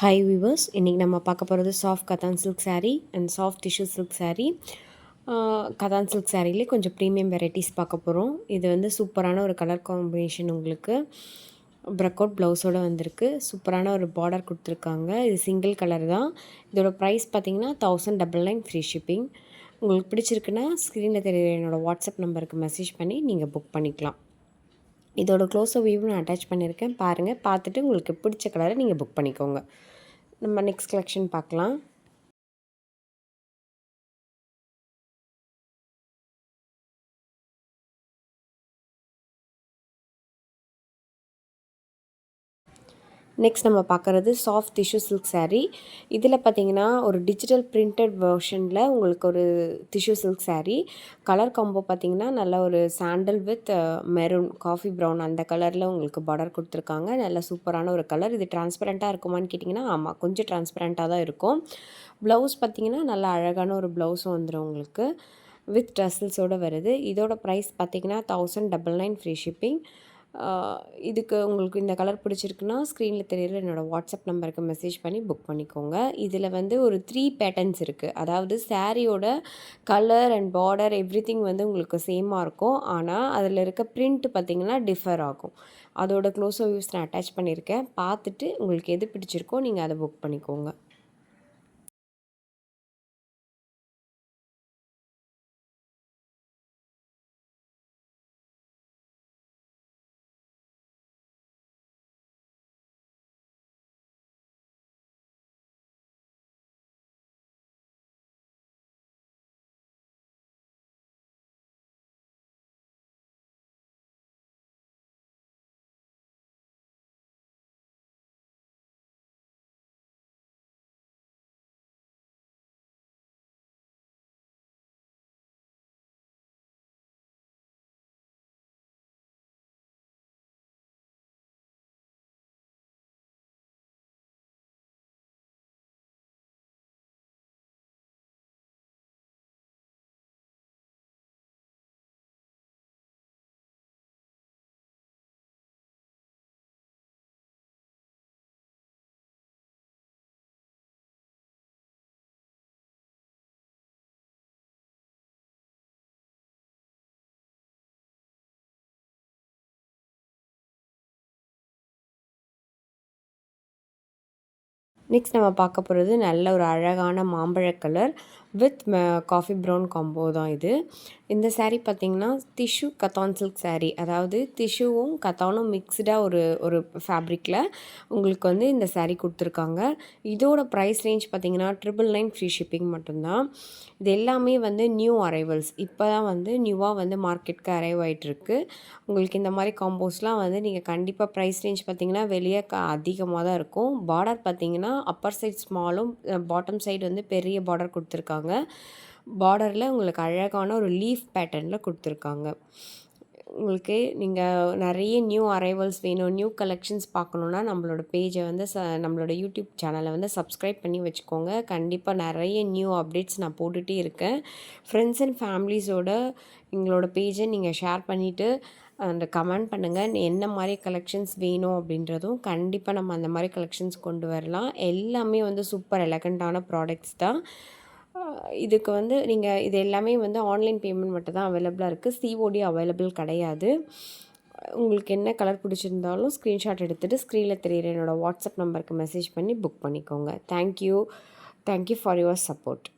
High viewers இன்றைக்கி நம்ம பார்க்க போகிறது soft katan silk sari and soft tissue silk sari katan silk சாரீலே கொஞ்சம் ப்ரீமியம் வெரைட்டிஸ் பார்க்க போகிறோம் இது வந்து சூப்பரான ஒரு கலர் காம்பினேஷன் உங்களுக்கு. ப்ரக் அவுட் ப்ளவுஸோடு வந்திருக்கு. சூப்பரான ஒரு பார்டர் கொடுத்துருக்காங்க. இது சிங்கிள் கலர் தான். இதோட ப்ரைஸ் பார்த்தீங்கன்னா thousand double nine free shipping உங்களுக்கு பிடிச்சிருக்குன்னா ஸ்க்ரீனில் தெரியுற என்னோடய வாட்ஸ்அப் நம்பருக்கு மெசேஜ் பண்ணி நீங்கள் புக் பண்ணிக்கலாம். இதோட க்ளோஸ் வியூவ் நான் அட்டாச் பண்ணியிருக்கேன். பாருங்கள் பார்த்துட்டு உங்களுக்கு பிடிச்ச கலரை நீங்கள் புக் பண்ணிக்கோங்க. நம்ம நெக்ஸ்ட் கலெக்ஷன் பார்க்கலாம். நெக்ஸ்ட் நம்ம பார்க்குறது சாஃப்ட் டிஷ்யூ சில்க் சாரீ இதில் பார்த்தீங்கன்னா ஒரு டிஜிட்டல் பிரிண்டட் வெர்ஷனில் உங்களுக்கு ஒரு tissue silk sari colour combo பார்த்தீங்கன்னா நல்ல ஒரு sandal with maroon coffee brown அந்த கலரில் உங்களுக்கு பார்டர் கொடுத்துருக்காங்க. நல்ல சூப்பரான ஒரு கலர் இது டிரான்ஸ்பரண்ட்டாக இருக்குமான்னு கேட்டிங்கன்னா ஆமாம் கொஞ்சம் டிரான்ஸ்பரண்ட்டாக தான் இருக்கும். ப்ளவுஸ் பார்த்தீங்கன்னா நல்ல அழகான ஒரு ப்ளவுஸும் வந்துடும் உங்களுக்கு. வித் ட்ரெஸ்ஸல்ஸோடு வருது. இதோட ப்ரைஸ் பார்த்தீங்கன்னா thousand double nine free shipping இதுக்கு உங்களுக்கு இந்த கலர் பிடிச்சிருக்குன்னா ஸ்க்ரீனில் தெரியுற என்னோடய வாட்ஸ்அப் நம்பருக்கு மெசேஜ் பண்ணி புக் பண்ணிக்கோங்க. இதில் வந்து ஒரு த்ரீ பேட்டர்ன்ஸ் இருக்குது அதாவது சாரியோட colour and border everything வந்து உங்களுக்கு சேமாக இருக்கும். ஆனால் அதில் இருக்க பிரிண்ட் பார்த்திங்கன்னா டிஃபர் ஆகும். அதோட க்ளோஸ் வியூஸ் நான் அட்டாச் பண்ணியிருக்கேன். பார்த்துட்டு உங்களுக்கு எது பிடிச்சிருக்கோ நீங்கள் அதை புக் பண்ணிக்கோங்க. நெக்ஸ்ட் நம்ம பார்க்க போகிறது நல்ல ஒரு அழகான மாம்பழ colour with coffee brown combo தான் இது. இந்த சேரீ பார்த்திங்கன்னா திஷு கத்தான் சில்க் சேரீ அதாவது திஷுவும் கத்தானும் மிக்ஸ்டாக ஒரு ஒரு ஃபேப்ரிக்கில் உங்களுக்கு வந்து இந்த சேரீ கொடுத்துருக்காங்க. இதோட ப்ரைஸ் ரேஞ்ச் பார்த்திங்கன்னா ட்ரிபிள் நைன் ஃப்ரீ ஷிப்பிங் மட்டும்தான். இது எல்லாமே வந்து நியூ அரைவல்ஸ் இப்போ தான் வந்து நியூவாக வந்து மார்க்கெட்டுக்கு அரைவ் ஆகிட்டுருக்கு உங்களுக்கு இந்த மாதிரி காம்போஸ்லாம் வந்து நீங்கள் கண்டிப்பாக ப்ரைஸ் ரேஞ்ச் பார்த்திங்கன்னா வெளியே க அதிகமாக தான் இருக்கும் பார்டர் பார்த்திங்கன்னா அப்பர் சைட் ஸ்மாலும் பாட்டம் சைடு வந்து பெரிய பார்டர் கொடுத்துருக்காங்க. கொடுத்துருக்காங்க. பார்டரில் உங்களுக்கு அழகான ஒரு லீஃப் பேட்டர்னில் கொடுத்துருக்காங்க. உங்களுக்கு நீங்கள் நிறைய நியூ அரைவல்ஸ் வேணும் நியூ கலெக்ஷன்ஸ் பார்க்கணுன்னா நம்மளோட பேஜை வந்து ச நம்மளோட யூடியூப் சேனலை வந்து சப்ஸ்கிரைப் பண்ணி வச்சுக்கோங்க. கண்டிப்பாக நிறைய நியூ அப்டேட்ஸ் நான் போட்டுகிட்டே இருக்கேன். ஃப்ரெண்ட்ஸ் அண்ட் ஃபேமிலிஸோட எங்களோட பேஜை நீங்கள் ஷேர் பண்ணிவிட்டு அந்த கமெண்ட் பண்ணுங்கள் என்ன மாதிரி கலெக்ஷன்ஸ் வேணும் அப்படின்றதும் கண்டிப்பாக நம்ம அந்த மாதிரி கலெக்ஷன்ஸ் கொண்டு வரலாம். எல்லாமே வந்து சூப்பர் எலகண்ட்டான ப்ராடக்ட்ஸ் தான். இதுக்கு வந்து நீங்கள் இது எல்லாமே வந்து ஆன்லைன் பேமெண்ட் மட்டும் தான் அவைலபிளாக இருக்குது சிஓடி அவைலபிள் கிடையாது. உங்களுக்கு என்ன கலர் பிடிச்சிருந்தாலும் ஸ்க்ரீன்ஷாட் எடுத்துகிட்டு ஸ்க்ரீனில் தெரியிற என்னோடய வாட்ஸ்அப் நம்பருக்கு மெசேஜ் பண்ணி புக் பண்ணிக்கோங்க. Thank you thank you for your support